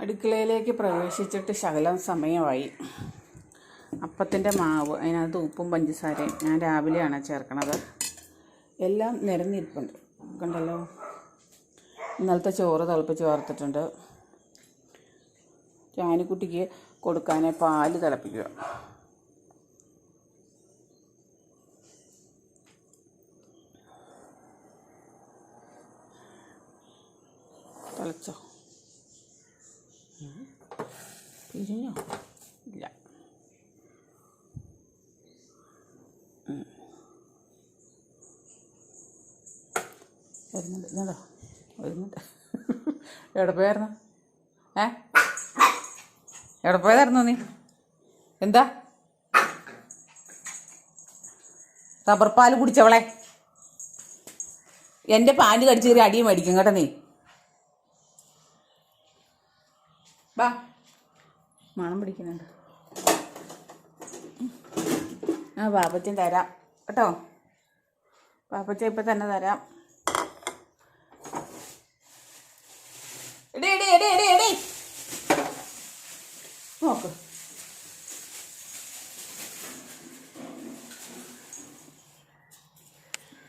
അടുക്കളയിലേക്ക് പ്രവേശിച്ചിട്ട് ശകലം സമയമായി. അപ്പത്തിന്റെ മാവ് അതിനകത്ത് ഉപ്പും പഞ്ചസാരയും ഞാൻ രാവിലെയാണ് ചേർക്കണത്. എല്ലാം നിരന്നിരിപ്പുണ്ട്. കണ്ടല്ലോ? ഇന്നലത്തെ ചോറ് തിളപ്പിച്ച് വാർത്തിട്ടുണ്ട് ചാനിക്കുട്ടിക്ക് കൊടുക്കാനേ പാൽ തിളപ്പിക്കുക. തിളച്ചോ? പിരിഞ്ഞോ ഇല്ല. വരുന്നുണ്ട്. വരുന്നുണ്ട്. എവിടെ പോയായിരുന്നു? ഏ? എവിടെ പോയതായിരുന്നു നീ? എന്താ? റബ്ബർ പാൽ കുടിച്ചവളെ. എന്റെ പാൽ കടിച്ച് കയറി അടിയും മേടിക്കും കേട്ടോ നീ. മണം പിടിക്കുന്നുണ്ട്. ആ പാപ്പച്ചൻ തരാം. കേട്ടോ? പാപ്പച്ച ഇപ്പം തന്നെ തരാം. എടി എടി എടി എടി നോക്ക്.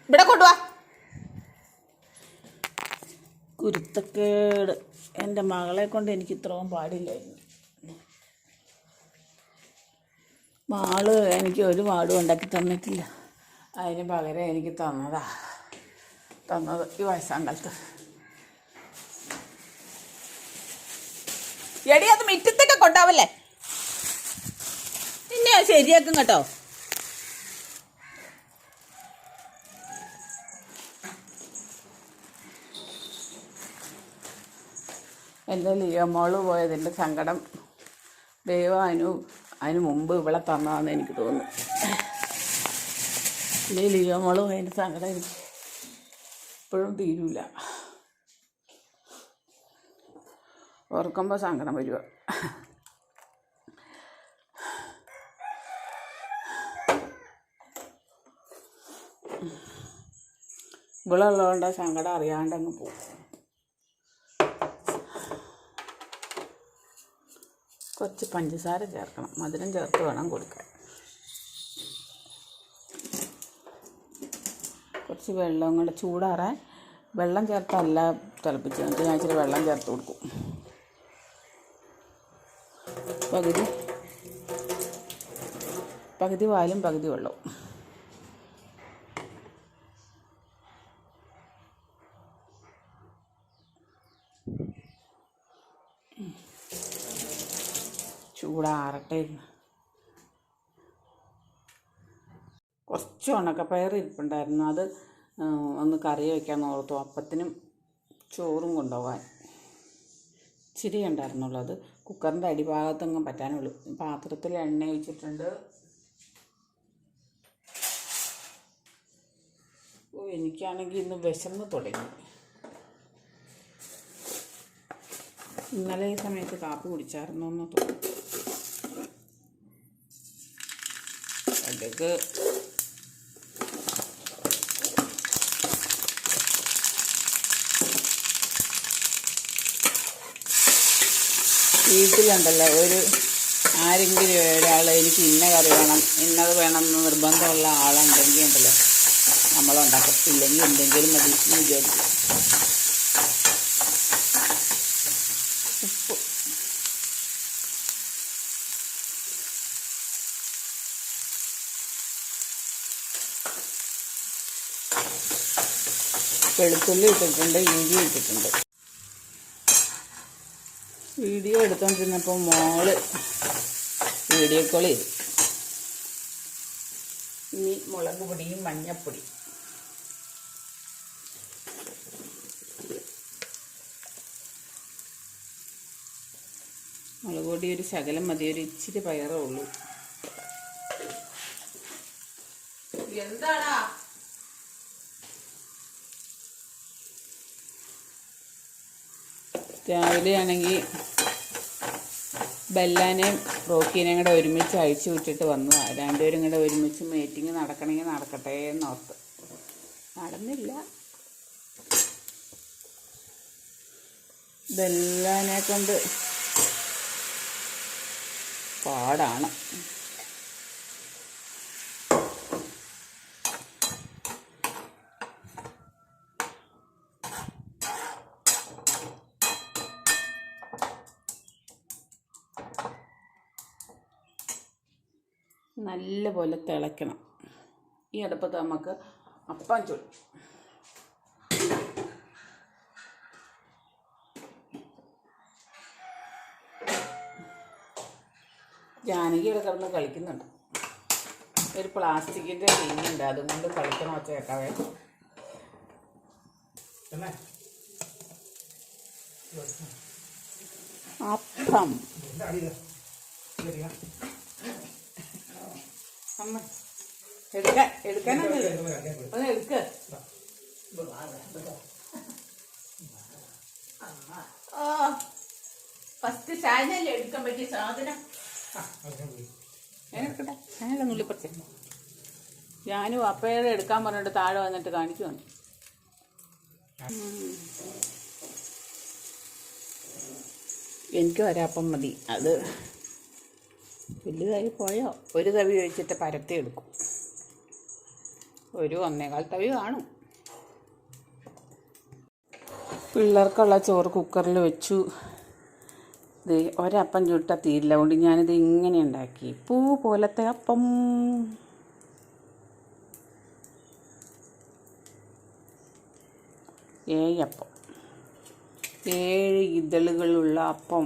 ഇവിടെ കൊണ്ടുവാ കുരുത്തക്കേട്. എന്റെ മകളെ കൊണ്ട് എനിക്ക് ഇത്രയും പാടില്ലായിരുന്നു മാൾ എനിക്ക് ഒരു പാടും ഉണ്ടാക്കി തന്നിട്ടില്ല. അതിന് പകരം എനിക്ക് തന്നതാ. തന്നത് ഈ വയസ്സാം കാലത്ത്. എടി അത് മിറ്റത്തൊക്കെ കൊണ്ടാവല്ലേ? പിന്നെ ശരിയാക്കും കേട്ടോ. എന്റെ ലിയോമോൾ പോയതിന്റെ സങ്കടം ദൈവം അതിന് അതിന് മുമ്പ് ഇവിടെ തന്നതാണെന്ന് എനിക്ക് തോന്നുന്നു. ഇല്ലേ മോളും അതിന്റെ സങ്കടം ഇപ്പോഴും തീരൂല. ഓർക്കുമ്പോൾ സങ്കടം വരിക ഉള്ളതുകൊണ്ട് സങ്കടം അറിയാണ്ടങ്ങ് പോകും. കുറച്ച് പഞ്ചസാര ചേർക്കണം. മധുരം ചേർത്ത് വേണം കൊടുക്കാൻ. കുറച്ച് വെള്ളം കൂടെ ചൂടാറാൻ വെള്ളം ചേർത്തല്ല തിളപ്പിച്ച് എന്നിട്ട് ഞാൻ ഇച്ചിരി വെള്ളം ചേർത്ത് കൊടുക്കും. പകുതി. പകുതി പാലും പകുതി വെള്ളവും. ചൂടാറട്ടെ ഇരുന്ന് കുറച്ച് ഉണക്കപ്പയർ ഇരിപ്പുണ്ടായിരുന്നു. അത് ഒന്ന് കറി വയ്ക്കാൻ ഓർത്തു. അപ്പത്തിനും ചോറും കൊണ്ടുപോകാൻ. ഇച്ചിരി ഉണ്ടായിരുന്നുള്ളൂ അത്. കുക്കറിന്റെ അടിഭാഗത്തെങ്ങും പറ്റാനുള്ളൂ. പാത്രത്തിൽ എണ്ണ ഒഴിച്ചിട്ടുണ്ട്. ഓ എനിക്കാണെങ്കിൽ ഇന്ന് വിശന്ന് തുടങ്ങി. ഇന്നലെ ഈ സമയത്ത് കാപ്പി കുടിച്ചായിരുന്നു എന്ന് തോന്നുന്നു. കടുക് വീട്ടിലുണ്ടല്ലോ ഒരു ആരെങ്കിലും ഒരാൾ എനിക്ക് ഇന്ന കറി വേണം ഇന്നത് വേണം എന്ന് നിർബന്ധമുള്ള ആളുണ്ടെങ്കിൽ ഉണ്ടല്ലോ നമ്മളുണ്ടാക്കും ഇല്ലെങ്കിൽ എന്തെങ്കിലും മതി എന്ന് വിചാരിക്കും ഉപ്പ് വെളുത്തുള്ളി ഇട്ടിട്ടുണ്ട് ഇഞ്ചി ഇട്ടിട്ടുണ്ട്. വീഡിയോ എടുത്തോണ്ടിരുന്നപ്പോൾ മോൾ വീഡിയോ കോൾ ചെയ്തു. ഇനി മുളക് പൊടിയും മഞ്ഞപ്പൊടി. മുളക് പൊടി ഒരു ശകലം മതി ഒരു ഇച്ചിരി പയറേ ഉള്ളൂ. എന്താടാ? രാവിലെ ആണെങ്കിൽ ബെല്ലാനെയും റോക്കീനെയും കൂടെ ഒരുമിച്ച് അഴിച്ചു വിട്ടിട്ട് വന്നു. രണ്ടുപേരും കൂടെ ഒരുമിച്ച് മീറ്റിംഗ് നടക്കണമെങ്കിൽ നടക്കട്ടെ എന്നോർത്ത് നടന്നില്ല. ബെല്ലാനെ കൊണ്ട് പാടാണ്. നല്ലപോലെ തിളയ്ക്കണം. ഈ അടുപ്പത്ത് നമുക്ക് അപ്പം ചുടും. ജാനകി ഇവിടെ കിടന്ന് കളിക്കുന്നുണ്ട്. ഒരു പ്ലാസ്റ്റിക്കിന്റെ ടീമുണ്ട് അതും കൊണ്ട് കളിക്കണം കേട്ടാവേ അപ്പം. അമ്മ എടുക്കാൻ എടുക്കാനൊന്നുമില്ല ഒന്ന് എടുക്ക്. ഓ ഫസ്റ്റ് ചാനൽ എടുക്കാൻ പറ്റിയ സാധനം? ഞാനെടുക്കട്ടെ ഞാനല്ല നുള്ളിപ്പറിച്ചേ ഞാനും അപ്പയുടെ എടുക്കാൻ പറഞ്ഞിട്ട് താഴെ വന്നിട്ട് കാണിച്ചു വന്നു. എനിക്ക് ഒരപ്പം മതി. അത് വലുതായി പോയോ? ഒരു തവി ഒഴിച്ചിട്ട് പരത്തി എടുക്കും. ഒരു ഒന്നേകാൽ തവി കാണും. പിള്ളേർക്കുള്ള ചോറ് കുക്കറിൽ വെച്ചു. ഇത് ഒരപ്പം ചുട്ട തീരില്ല. അതുകൊണ്ട് ഞാനിത് ഇങ്ങനെ ഉണ്ടാക്കി. പൂ പോലത്തെ അപ്പം. ഏഴപ്പം ഏഴ് ഇതളുകളുള്ള അപ്പം.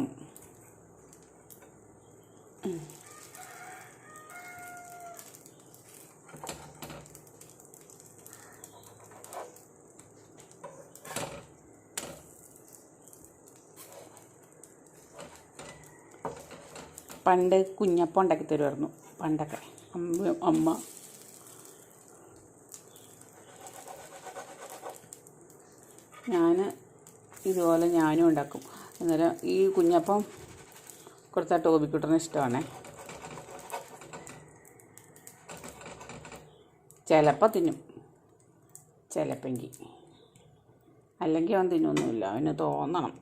പണ്ട് കുഞ്ഞപ്പം ഉണ്ടാക്കി തരുമായിരുന്നു. പണ്ടൊക്കെ. അമ്മ അമ്മ. ഞാൻ ഇതുപോലെ ഞാനും ഉണ്ടാക്കും. അന്നേരം ഈ കുഞ്ഞപ്പം കൊടുത്താൽ ടോബിക്കുട്ടന് ഇഷ്ടമാണ്. ചിലപ്പോൾ തിന്നും. ചിലപ്പെങ്കിൽ അല്ലെങ്കിൽ അവൻ തിന്നൊന്നുമില്ല. അവന് തോന്നണം.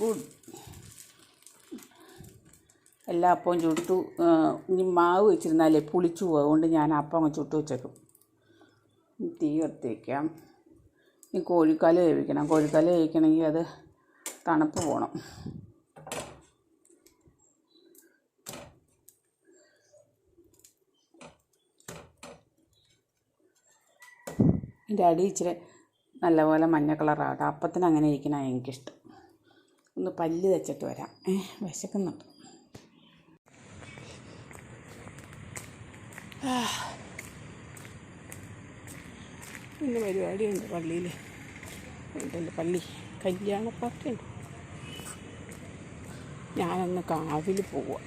ഗുഡ്. എല്ലാ അപ്പവും ചുട്ടു ഇനി മാവ് വെച്ചിരുന്നാലേ പുളിച്ചു പോകും അതുകൊണ്ട് ഞാൻ അപ്പം അങ്ങ് ചുട്ടു വെച്ചേക്കും. തീ കത്തി ഇനി കോഴിക്കാൽ വേവിക്കണം. കോഴിക്കാൽ വേവിക്കണമെങ്കിൽ അത് തണുപ്പ് പോകണം എന്റെ അടി ഇച്ചിരി നല്ലപോലെ മഞ്ഞ കളറാകട്ടെ അപ്പത്തിന് അങ്ങനെ ഇരിക്കണ എനിക്കിഷ്ടം. ഒന്ന് പല്ല് വെച്ചിട്ട് വരാം. ഏഹ് വിശക്കുന്നുണ്ട്? ഇന്ന് പരിപാടിയുണ്ട് പള്ളിയിൽ ഉണ്ടല്ലോ പള്ളി. കല്യാണ പാർട്ടി ഉണ്ട്. ഞാനൊന്ന് കാവിൽ പോവുക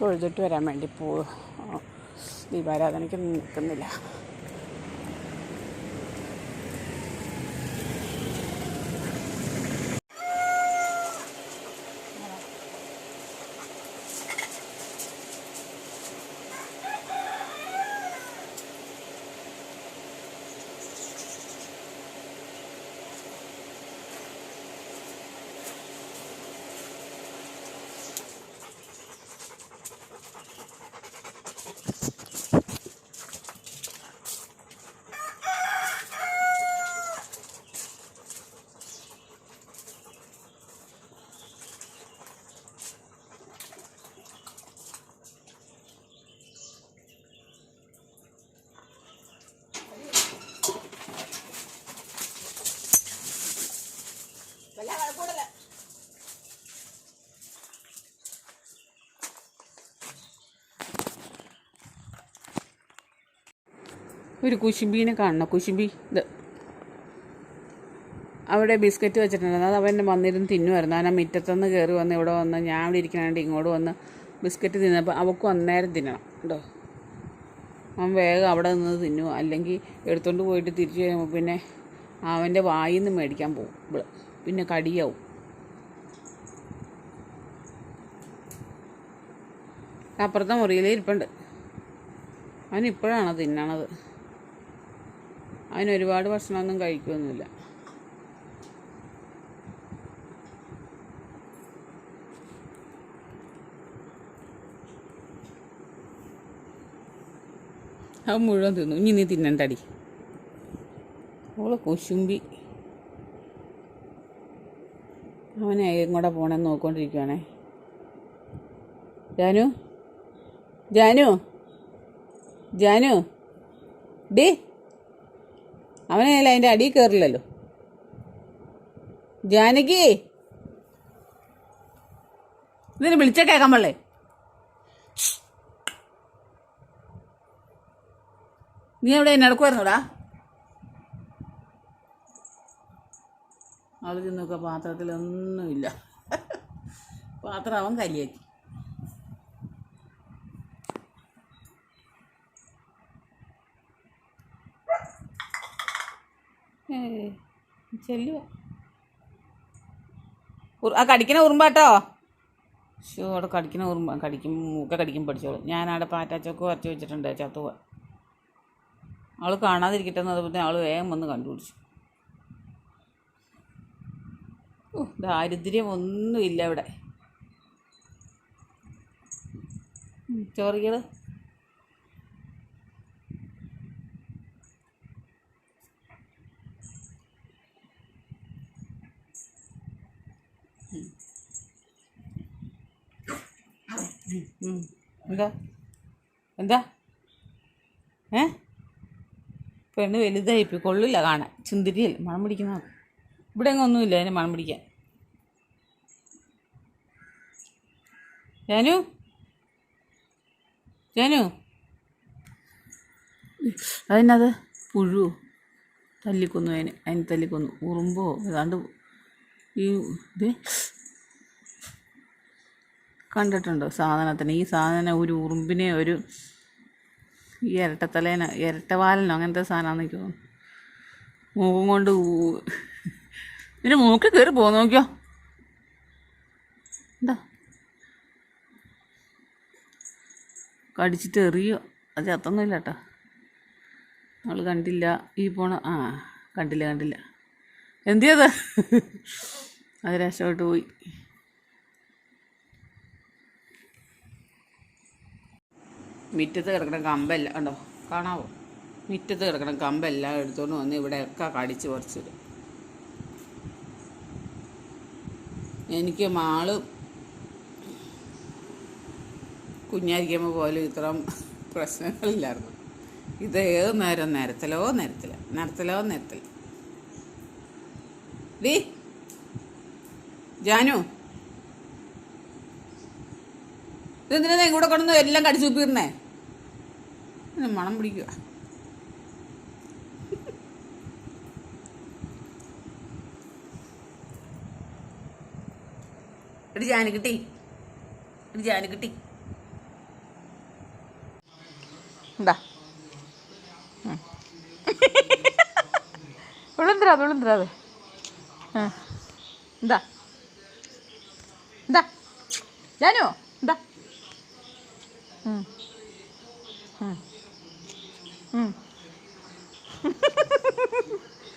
തൊഴുതിട്ട് വരാൻ വേണ്ടി പോവുക ദീപാരാധനയ്ക്കൊന്നും ദീപാരാധനയ്ക്ക് നിൽക്കുന്നില്ല. ഒരു കുശുമ്പീനെ കാണണം. കുശുമ്പി ഇത്. അവിടെ ബിസ്ക്കറ്റ് വെച്ചിട്ടുണ്ടായിരുന്നു. അത് അവൻ വന്നിരുന്ന് തിന്നുമായിരുന്നു. അവൻ മുറ്റത്തുനിന്ന് കയറി വന്ന് ഇവിടെ വന്ന് ഞാൻ ഇവിടെ ഇരിക്കണാണ്ട് ഇങ്ങോട്ട് വന്ന് ബിസ്ക്കറ്റ് തിന്നപ്പോൾ അവൾക്കും അന്നേരം തിന്നണം കേട്ടോ. അവൻ വേഗം അവിടെ നിന്ന് തിന്നു. അല്ലെങ്കിൽ എടുത്തുകൊണ്ട് പോയിട്ട് തിരിച്ചു കഴിയുമ്പോൾ പിന്നെ അവന്റെ വായിൽ നിന്ന് മേടിക്കാൻ പോകും ഇവൾ. പിന്നെ കടിയാവും. അപ്പുറത്തെ മുറിയിലേ ഇരിപ്പുണ്ട്. അവൻ ഇപ്പോഴാണ് തിന്നണത്? അവൻ ഒരുപാട് ഭക്ഷണമൊന്നും കഴിക്കുമൊന്നുമില്ല അവൻ മുഴുവൻ തിന്നു. ഇനി നീ തിന്നണ്ടടി. ഓൾ കുശുമ്പി. അവനെ കൂടെ പോണെന്ന് നോക്കിക്കൊണ്ടിരിക്കുവാണേ ജാനു? ജാനു? ജാനു? ഡേ? അവനെ അതിന്റെ അടിയിൽ കയറില്ലല്ലോ ജാനകി! ഇതിന് വിളിച്ച കേൾക്കാൻ പള്ളേ നീ എവിടെ എന്നെ നടക്കുമായിരുന്നോടാ അവൾ ചെന്നൊക്കെ പാത്രത്തിലൊന്നുമില്ല. പാത്രം അവൻ കലിയാക്കി. ആ കടിക്കണ ഉറുമ്പാട്ടോ? ഷോ അവിടെ കടിക്കണ ഉറുമ്പ കടിക്കും മൂക്ക കടിക്കും പഠിച്ചോളൂ. ഞാനവിടെ പാറ്റാച്ചോക്ക് വരച്ച് വെച്ചിട്ടുണ്ട് ചത്തുവ അവൾ കാണാതിരിക്കട്ടെ എന്ന് പറഞ്ഞാൽ അവൾ വേഗം വന്ന് കണ്ടുപിടിച്ചു. ദാരിദ്ര്യം ഒന്നുമില്ല ഇവിടെ. ചോറികൾ എന്താ? എന്താ? ഏ? പെണ്ണ് വലുതായിപ്പോയി. കൊള്ളില്ല കാണാൻ. ചുന്തിരിയല്ല? മണം പിടിക്കുന്ന ഇവിടെ അങ്ങ് ഒന്നുമില്ല അതിന് മണം പിടിക്കാൻ. ജാനു? ജാനു? അതിനത് പുഴു. തല്ലിക്കൊന്നു അതിന്. അതിന് തല്ലിക്കൊന്നു. ഉറുമ്പോ ഏതാണ്ട് ഈ ഇത് കണ്ടിട്ടുണ്ടോ സാധനത്തിന്. ഈ സാധനം ഒരു ഉറുമ്പിനെ ഒരു ഈ ഇരട്ടത്തലേന ഇരട്ടവാലനോ അങ്ങനത്തെ സാധനമാണെന്ന് എനിക്ക് തോന്നുന്നു. മൂക്കും കൊണ്ട് ഇതിന് മൂക്കിൽ കയറി പോ നോക്കിയോ? എന്താ കടിച്ചിട്ട് എറിയോ? അത് ചത്തൊന്നുമില്ല കേട്ടോ. നമ്മൾ കണ്ടില്ല. ഈ പോണ ആ കണ്ടില്ല കണ്ടില്ല. എന്തിയത്? അത് രക്ഷപ്പെട്ട് പോയി. മുറ്റത്ത് കിടക്കണ കമ്പല്ല കണ്ടോ? കാണാവോ? മുറ്റത്ത് കിടക്കണ കമ്പെല്ലാം എടുത്തുകൊണ്ട് വന്ന് ഇവിടെയൊക്കെ കടിച്ച് പറിച്ചിടും. എനിക്ക് മാൾ കുഞ്ഞായിരിക്കുമ്പോൾ പോലും ഇത്രയും പ്രശ്നങ്ങളില്ലായിരുന്നു. ഇത് ഏത് നേരം നേരത്തിലോ നിരത്തില നേരത്തിലോ നേരത്തിൽ ദീ ജാനു. ഇതെന്തിനാ ഇങ്ങോട്ട് കൂടെ കൊണ്ടു എല്ലാം കടിച്ചു ഉപ്പിരുന്നേ മണം പിടിക്കുക എടി ജാന കിട്ടി. എടി ജാന കിട്ടി. എന്താ? ഉളുന്തരാ ഉളുന്തരാ അത് എന്താ? എന്താ? ജാനു എന്താ.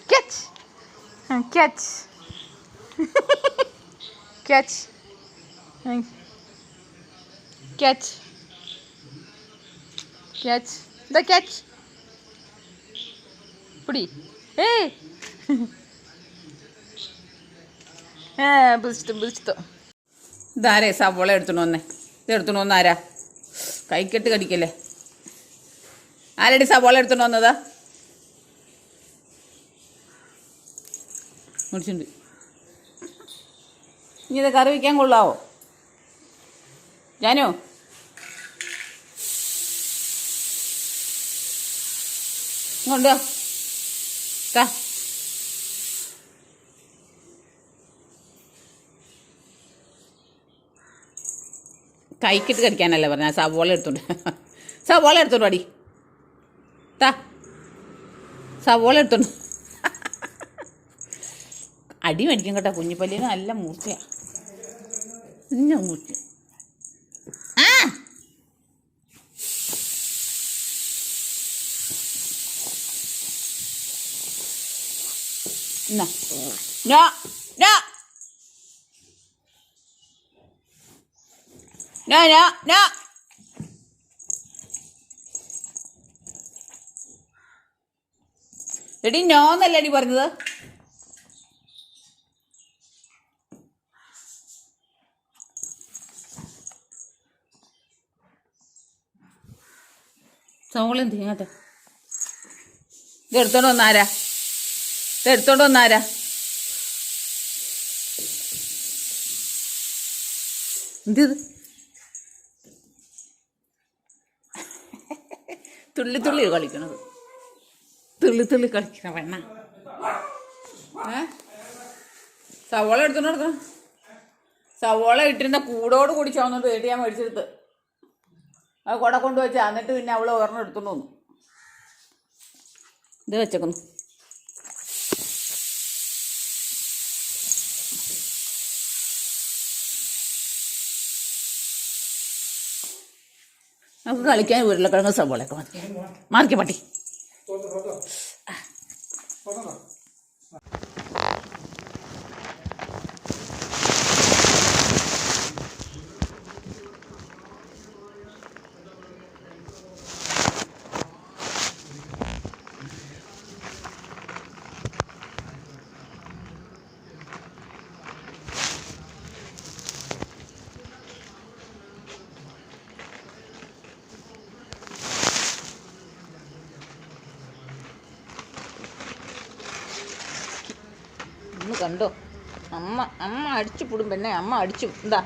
Catch. Catch. Catch. Catch. Catch. The catch. പിടി ഏ പിടിച്ചിട്ടോ പിടിച്ചിട്ടോ ഇതാരേ സവോള എടുത്തോണ്ട് വന്നേ ഇത് ആരാ കൈക്കെട്ട് കടിക്കല്ലേ ആരടി സവോള എടുത്തോണ്ട് വന്നതാ? മുടിച്ചുണ്ട്. ഇനി ഇത് കറി വയ്ക്കാൻ കൊള്ളാവോ? ഞാനോ കൊണ്ടോ താ കൈക്കിട്ട് കടിക്കാനല്ലേ പറഞ്ഞ സവോള എടുത്തോണ്ട്. സവോള എടുത്തോണ്ട് അടി താ സവോള എടുത്തോണ്ട് അടി മേടിക്കും കേട്ടോ കുഞ്ഞിപ്പല്ലിന് നല്ല മൂർച്ചയാ കുഞ്ഞ മൂർച്ച ആ No. No. No. No, no, no. എടി ഞാന്നല്ല അടി പറഞ്ഞത്? സോളെന്ത് തീങ്ങട്ടെ ഇത് എടുത്തോണ്ട് വന്നാരാ ഇത് എടുത്തോണ്ട് വന്നാരാ എന്ത് തുള്ളി തുള്ളി കളിക്കണത്. തുള്ളി തുള്ളി കളിക്കണ പെണ്ണ. സവോള എടുത്തോണ്ട് സവോള ഇട്ടിരുന്ന കൂടോട് കൂടി ചോന്നിട്ട് വീട്ടിൽ ഞാൻ മേടിച്ചെടുത്ത്. അത് കുട കൊണ്ട് വെച്ചാ എന്നിട്ട് പിന്നെ അവൾ ഒരെണ്ണം എടുത്തോണ്ട് വന്നു. ഇത് വെച്ചേക്കുന്നു. നമുക്ക് കളിക്കാൻ ഉരുളക്കിഴങ്ങ് സവോളയൊക്കെ മതി മാറിക്ക പട്ടി തോന്നോ തോന്നോ തോന്നോ ഒന്ന് കണ്ടോ? അമ്മ അമ്മ അടിച്ചു പിടും പെണ്ണെ അമ്മ അടിച്ചു. എന്താ